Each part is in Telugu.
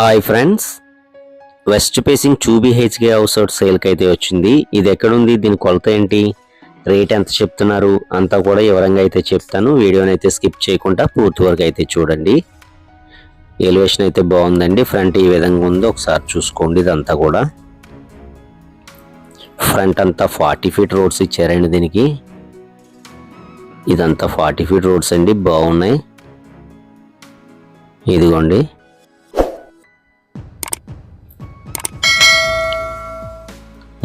Hi friends. West facing two B HK house out సేల్కి అయితే వచ్చింది. ఇది ఎక్కడుంది? దీని కొలత ఏంటి? రేట్ ఎంత చెప్తున్నారు? అంతా కూడా వివరంగా అయితే చెప్తాను. వీడియోని అయితే స్కిప్ చేయకుండా పూర్తి వరకు అయితే చూడండి. ఎలివేషన్ అయితే బాగుందండి. ఫ్రంట్ ఈ విధంగా ఉందో ఒకసారి చూసుకోండి ఇదంతా కూడా. ఫ్రంట్ అంతా ఫార్టీ ఫీట్ రోడ్స్ ఇచ్చారండి దీనికి. ఇదంతా ఫార్టీ ఫీట్ రోడ్స్ అండి. బాగున్నాయి. ఇదిగోండి.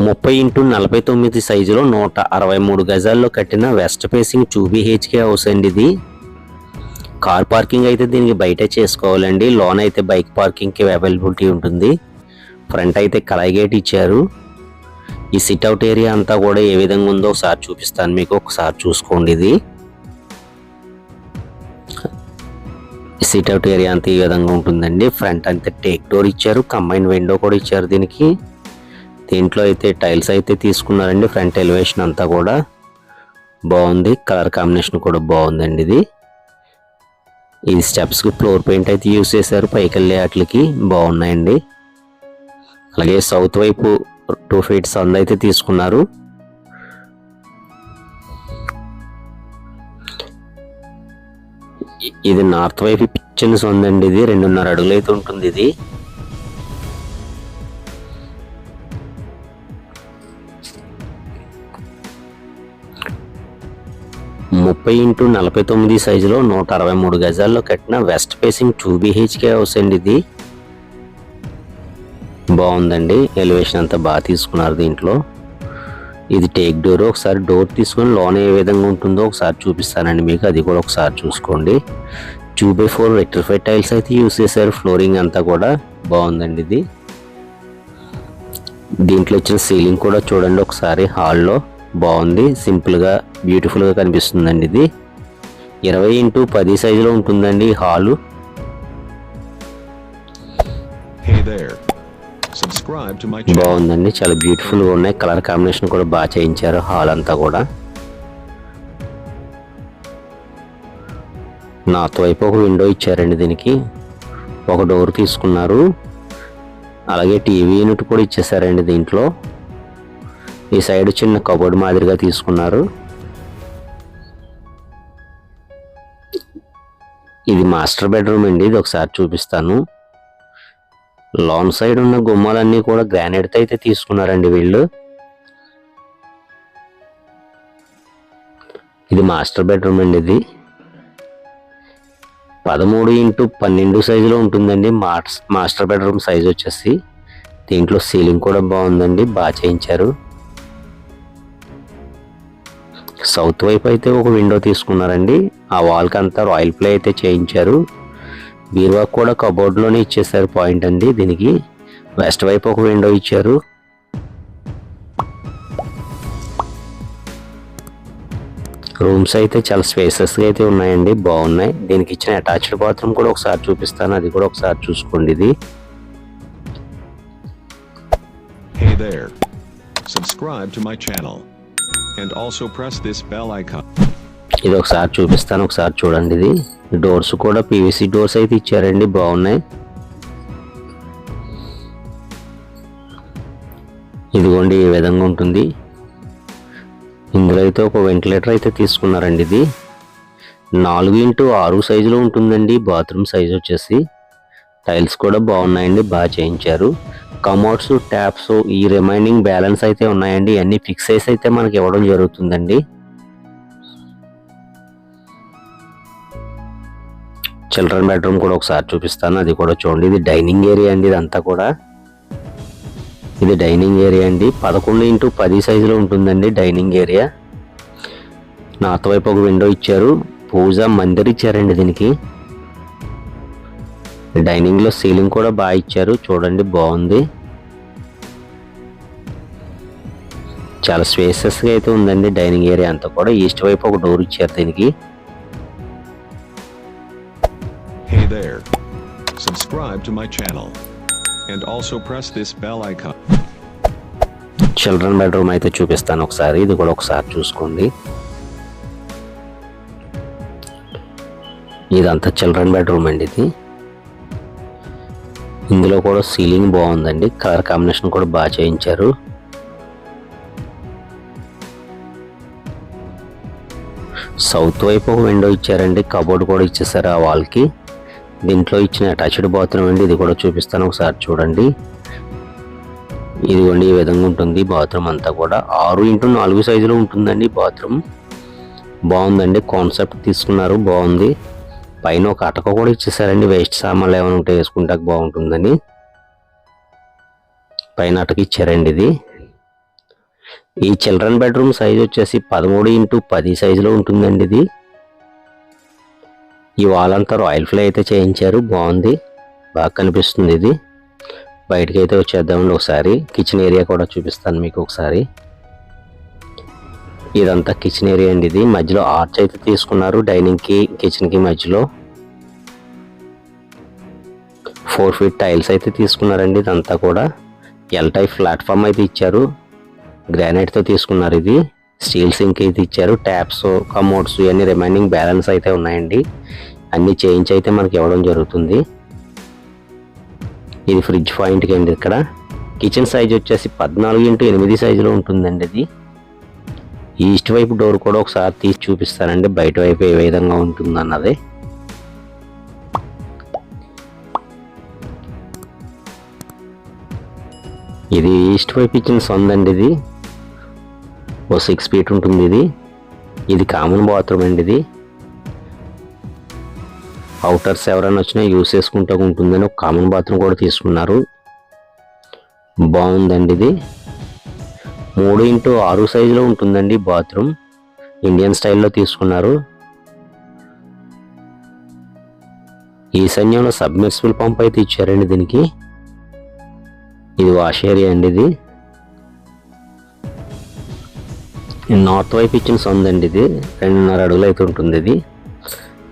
ముప్పై ఇంటూ నలభై తొమ్మిది సైజులో నూట అరవై మూడు గజాల్లో కట్టిన వెస్ట్ ఫేసింగ్ చూబిహెచ్కే హౌస్ అండి ఇది. కార్ పార్కింగ్ అయితే దీనికి బయట చేసుకోవాలండి. లోన్ అయితే బైక్ పార్కింగ్కి అవైలబిలిటీ ఉంటుంది. ఫ్రంట్ అయితే కలాయి గేట్ ఇచ్చారు. ఈ సిట్అవుట్ ఏరియా అంతా కూడా ఏ విధంగా ఉందో ఒకసారి చూపిస్తాను మీకు. ఒకసారి చూసుకోండి ఇది. సిట్అవుట్ ఏరియా అంతా ఈ విధంగా ఉంటుందండి. ఫ్రంట్ అంతా టేక్ డోర్ ఇచ్చారు. కంబైన్ విండో కూడా ఇచ్చారు దీనికి. దీంట్లో అయితే టైల్స్ అయితే తీసుకున్నారండి. ఫ్రంట్ ఎలివేషన్ అంతా కూడా బాగుంది. కలర్ కాంబినేషన్ కూడా బాగుందండి ఇది. ఈ స్టెప్స్కి ఫ్లోర్ పెయింట్ అయితే యూస్ చేశారు. పైకి వెళ్ళే వాటికి బాగున్నాయండి. అలాగే సౌత్ వైపు టూ ఫీట్ సంద్ అయితే తీసుకున్నారు. ఇది నార్త్ వైపు చిన్న సొందండి ఇది. రెండున్నర అడుగులు అయితే ఉంటుంది ఇది. ముప్పై ఇంటూ నలభై తొమ్మిది సైజులో నూట అరవై మూడు గజాల్లో కట్టిన west facing two BHK house అండి ఇది. బాగుందండి. ఎలివేషన్ అంతా బాగా తీసుకున్నారు దీంట్లో. ఇది టేక్ డోర్ ఒకసారి డోర్ తీసుకొని లోన్ ఏ విధంగా ఉంటుందో ఒకసారి చూపిస్తానండి మీకు. అది కూడా ఒకసారి చూసుకోండి. Two by four rectified tiles అయితే యూస్ చేశారు. ఫ్లోరింగ్ అంతా కూడా బాగుందండి ఇది. దీంట్లో వచ్చిన సీలింగ్ కూడా చూడండి ఒకసారి హాల్లో. బాగుంది సింపుల్గా బ్యూటిఫుల్గా కనిపిస్తుందండి ఇది. ఇరవై ఇంటూ పది సైజులో ఉంటుందండి హాలు. బాగుందండి చాలా బ్యూటిఫుల్గా ఉన్నాయి. కలర్ కాంబినేషన్ కూడా బాగా చేయించారు హాల్ అంతా కూడా. నార్త్ వైపు ఒక విండో ఇచ్చారండి దీనికి. ఒక డోర్ తీసుకున్నారు. అలాగే టీవీ యూనిట్ కూడా ఇచ్చేసారండి దీంట్లో. ఈ సైడ్ చిన్న కబోర్డ్ మాదిరిగా తీసుకున్నారు. ఇది మాస్టర్ బెడ్రూమ్ అండి ఇది ఒకసారి చూపిస్తాను. లాన్ సైడ్ ఉన్న గుమ్మాలన్నీ కూడా గ్రానైట్ అయితే తీసుకున్నారండి వీళ్ళు. ఇది మాస్టర్ బెడ్రూమ్ అండి ఇది. పదమూడు ఇంటూ పన్నెండు సైజులో ఉంటుందండి మాస్టర్ బెడ్రూమ్ సైజ్ వచ్చేసి. దీంట్లో సీలింగ్ కూడా బాగుందండి బాగా చేయించారు. సౌత్ వైపు అయితే ఒక విండో తీసుకున్నారండి. ఆ వాల్కి అంతా రాయల్ ప్లే అయితే చేయించారు. బీరువా కూడా కబోర్డ్లోనే ఇచ్చేసారు పాయింట్ అండి దీనికి. వెస్ట్ వైపు ఒక విండో ఇచ్చారు. రూమ్స్ అయితే చాలా స్పేసెస్గా అయితే ఉన్నాయండి. బాగున్నాయి. దీనికి ఇచ్చిన అటాచ్డ్ బాత్రూమ్ కూడా ఒకసారి చూపిస్తాను. అది కూడా ఒకసారి చూసుకోండి ఇది. Hey there. Subscribe to my channel. And also press this bell icon. ఇది ఒకసారి చూపిస్తాను ఒకసారి చూడండి ఇది. డోర్స్ కూడా పీవీసీ డోర్స్ అయితే ఇచ్చారండి బాగున్నాయి. ఇదిగోండి ఈ విధంగా ఉంటుంది. ఇందులో అయితే ఒక వెంటిలేటర్ అయితే తీసుకున్నారండి ఇది. నాలుగు ఇంటూ ఆరు సైజులో ఉంటుందండి బాత్రూమ్ సైజ్ వచ్చేసి. టైల్స్ కూడా బాగున్నాయండి బాగా చేయించారు. కమోడ్స్ ట్యాప్స్ ఈ రిమైనింగ్ బ్యాలెన్స్ అయితే ఉన్నాయండి. అన్ని ఫిక్స్ చేసి అయితే మనకి ఇవ్వడం జరుగుతుందండి. చిల్డ్రన్ బెడ్రూమ్ కూడా ఒకసారి చూపిస్తాను. అది కూడా చూడండి. ఇది డైనింగ్ ఏరియా అండి ఇదంతా కూడా. ఇది డైనింగ్ ఏరియా అండి. పదకొండు ఇంటూ పది సైజులో ఉంటుందండి డైనింగ్ ఏరియా. నార్త్ వైపు ఒక విండో ఇచ్చారు. పూజ మందిర్ ఇచ్చారండి దీనికి. డైనింగ్లో సీలింగ్ కూడా బాగా ఇచ్చారు. చూడండి బాగుంది. చాలా స్పేసెస్గా అయితే ఉందండి డైనింగ్ ఏరియా అంతా కూడా. ఈస్ట్ వైపు ఒక డోర్ ఇచ్చారు దీనికి. Hey there. Subscribe to my channel. And also press this bell icon. Children bedroom అయితే చూపిస్తాను ఒకసారి. ఇది కూడా ఒకసారి చూసుకోండి. ఇదంతా చిల్డ్రన్ బెడ్రూమ్ అండి ఇది. ఇందులో కూడా సీలింగ్ బాగుందండి. కలర్ కాంబినేషన్ కూడా బాగా చేయించారు. సౌత్ వైపు ఒక విండో ఇచ్చారండి. కబోర్డ్ కూడా ఇచ్చేసారు ఆ వాల్కి. దీంట్లో ఇచ్చిన అటాచ్డ్ బాత్రూమ్ అండి. ఇది కూడా చూపిస్తాను ఒకసారి చూడండి. ఇదిగోండి ఈ విధంగా ఉంటుంది బాత్రూమ్ అంతా కూడా. ఆరు ఇంటూ నాలుగు సైజులో ఉంటుందండి బాత్రూమ్. బాగుందండి కాన్సెప్ట్ తీసుకున్నారు. బాగుంది. పైన ఒక అటక కూడా ఇచ్చేసారండి. వేస్ట్ సామాన్లు ఏమైనా ఉంటే వేసుకుంటాక బాగుంటుందని. పైన అటక ఇచ్చారండి ఇది. ఈ చిల్డ్రన్ బెడ్రూమ్ సైజ్ వచ్చేసి పదమూడు ఇంటూ పది సైజులో ఉంటుందండి ఇది. ఈ వాల్ అంతా రాయల్ ఫ్లై అయితే చేయించారు. బాగుంది. బాగా కనిపిస్తుంది ఇది. బయటకి అయితే వచ్చేద్దామండి ఒకసారి. కిచెన్ ఏరియా కూడా చూపిస్తాను మీకు ఒకసారి. ఇదంతా కిచెన్ ఏరియా అండి ఇది. మధ్యలో ఆర్చ్ అయితే తీసుకున్నారు. డైనింగ్కి కిచెన్కి మధ్యలో. ఫోర్ ఫీట్ టైల్స్ అయితే తీసుకున్నారండి ఇదంతా కూడా. ఎల్ టైప్ ప్లాట్ఫామ్ అయితే ఇచ్చారు. గ్రానైట్తో తీసుకున్నారు ఇది. స్టీల్ సింక్ అయితే ఇచ్చారు. ట్యాప్స్ కమోడ్స్ ఇవన్నీ రిమైనింగ్ బ్యాలెన్స్ అయితే ఉన్నాయండి. అన్ని చేంజ్ అయితే మనకి ఇవ్వడం జరుగుతుంది. ఇది ఫ్రిడ్జ్ పాయింట్కి అండి ఇక్కడ. కిచెన్ సైజ్ వచ్చేసి పద్నాలుగు ఇంటూ ఎనిమిది సైజులో ఉంటుందండి ఇది. ఈస్ట్ వైపు డోర్ కూడా ఒకసారి తీసి చూపిస్తానండి. బయట వైపు ఏ విధంగా ఉంటుంది అన్నది ఇది ఈస్ట్ వైపు ఇచ్చిన సొందండి ఇది. ఓ సిక్స్ ఫీట్ ఉంటుంది ఇది. ఇది కామన్ బాత్రూమ్ అండి ఇది. అవుటర్స్ ఎవరైనా వచ్చినా యూస్ చేసుకుంటూ ఉంటుందని ఒక కామన్ బాత్రూమ్ కూడా తీసుకున్నారు. బాగుందండి ఇది. మూడు ఇంటూ ఆరు సైజులో ఉంటుందండి బాత్రూమ్. ఇండియన్ స్టైల్లో తీసుకున్నారు. ఈశాన్యంలో సబ్మెర్సిబుల్ పంప్ అయితే ఇచ్చారండి దీనికి. ఇది వాష్ ఏరియా అండి ఇది. నార్త్ వైపు ఇచ్చిన సొందండి ఇది. రెండున్నర అడుగులు అయితే ఉంటుంది ఇది.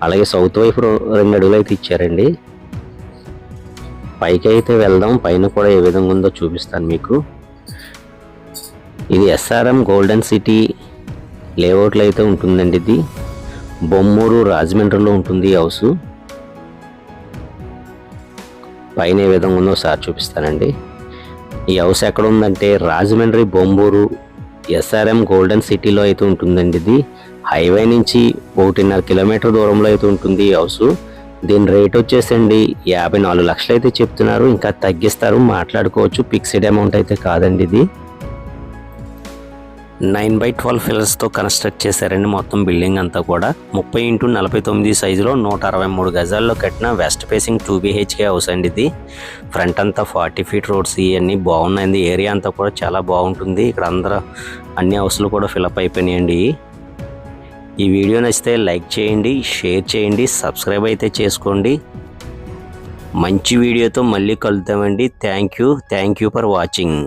అలాగే సౌత్ వైపు రెండు అడుగులు అయితే ఇచ్చారండి. పైకి అయితే వెళ్దాం. పైన కూడా ఏ విధంగా ఉందో చూపిస్తాను మీకు. ఇది ఎస్ఆర్ఎం గోల్డెన్ సిటీ లేఅవుట్లో అయితే ఉంటుందండి ఇది. బొమ్మూరు రాజమండ్రిలో ఉంటుంది ఈ హౌస్ పైన ఏ విధంగా ఉందో ఒకసారి చూపిస్తానండి. ఈ హౌస్ ఎక్కడ ఉందంటే రాజమండ్రి బొంబూరు ఎస్ఆర్ఎం గోల్డెన్ సిటీలో అయితే ఉంటుందండి ఇది. హైవే నుంచి ఒకటిన్నర కిలోమీటర్ దూరంలో అయితే ఉంటుంది ఈ హౌస్ దీని రేట్ వచ్చేసండి యాభై నాలుగు లక్షలు అయితే చెప్తున్నారు. ఇంకా తగ్గిస్తారు మాట్లాడుకోవచ్చు. ఫిక్స్డ్ అమౌంట్ అయితే కాదండి ఇది. నైన్ బై ట్వెల్వ్ ఫిల్లర్స్తో కన్స్ట్రక్ట్ చేశారండి మొత్తం బిల్డింగ్ అంతా కూడా ముప్పై ఇంటూ నలభై తొమ్మిది సైజులో నూట అరవై మూడు గజాల్లో కట్టిన west facing two BHK house అండి ఇది. ఫ్రంట్ అంతా ఫార్టీ ఫీట్ రోడ్స్ ఇవన్నీ బాగున్నాయండి ఏరియా అంతా కూడా చాలా బాగుంటుంది. ఇక్కడ అందరూ అన్ని హౌస్లు కూడా ఫిలప్ అయిపోయినాయండి ఈ వీడియో నచ్చితే లైక్ చేయండి షేర్ చేయండి సబ్స్క్రైబ్ అయితే చేసుకోండి. మంచి వీడియోతో మళ్ళీ కలుద్దామండి. Thank you. Thank you for watching.